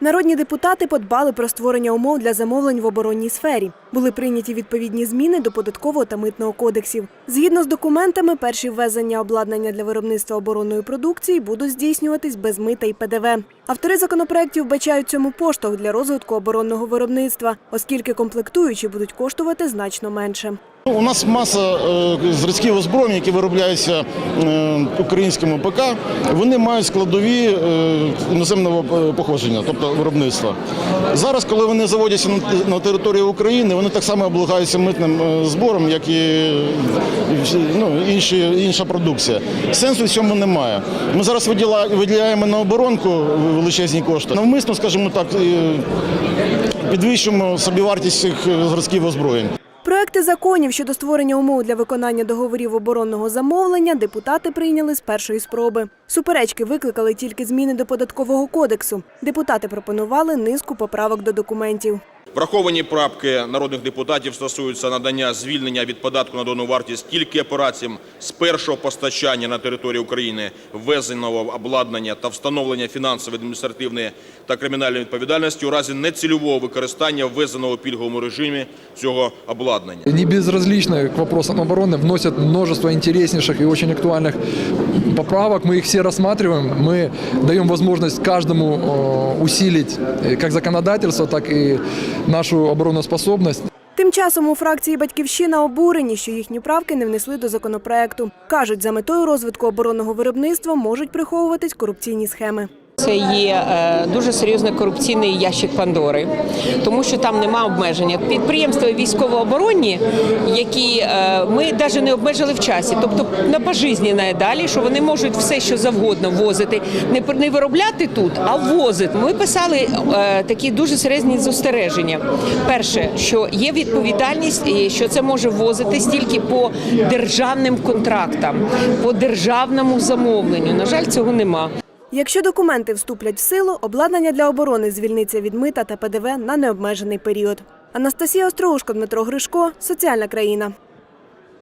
Народні депутати подбали про створення умов для замовлень в оборонній сфері. Були прийняті відповідні зміни до податкового та митного кодексів. Згідно з документами, перші ввезення обладнання для виробництва оборонної продукції будуть здійснюватись без мита і ПДВ. Автори законопроєктів вбачають цьому поштовх для розвитку оборонного виробництва, оскільки комплектуючі будуть коштувати значно менше. Ну, У нас маса е, зразків озброєння, які виробляються е, українськими ПК. Вони мають складові е, іноземного походження, тобто виробництва. Зараз, коли вони заводяться на, територію України, вони так само облагаються митним збором, як і, ну, інші, інша продукція. Сенсу в цьому немає. Ми зараз виділяємо на оборонку величезні кошти. Навмисно, скажімо так, підвищуємо собівартість цих зразків озброєнь. Проекти законів щодо створення умов для виконання договорів оборонного замовлення депутати прийняли з першої спроби. Суперечки викликали тільки зміни до податкового кодексу. Депутати пропонували низку поправок до документів. Враховані правки народних депутатів стосуються надання звільнення від податку на додану вартість тільки операціям з першого постачання на території України ввезеного обладнання та встановлення фінансової, адміністративної та кримінальної відповідальності у разі нецільового використання ввезеного в пільговому режимі цього обладнання. Не безразлично к вопросам обороны вносят множество интереснейших и очень актуальных поправок. Мы их все рассматриваем. Мы даем возможность каждому э, усилить э, как законодательство, так и нашу обороноспособність. Тим часом у фракції Батьківщина обурені, що їхні правки не внесли до законопроекту. Кажуть, за метою розвитку оборонного виробництва можуть приховуватись корупційні схеми. Це є е, дуже серйозний корупційний ящик Пандори, тому що там нема обмеження. Підприємства військово-оборонні, які е, ми навіть не обмежили в часі, тобто на пожизненне далі, що вони можуть все, що завгодно возити, не виробляти тут, а ввозити. Ми писали е, такі дуже серйозні застереження. Перше, що є відповідальність, і що це може ввозитись тільки по державним контрактам, по державному замовленню. На жаль, цього нема. Якщо документи вступлять в силу, обладнання для оборони звільниться від мита та ПДВ на необмежений період. Анастасія Остроушко, Дмитро Гришко, Соціальна країна.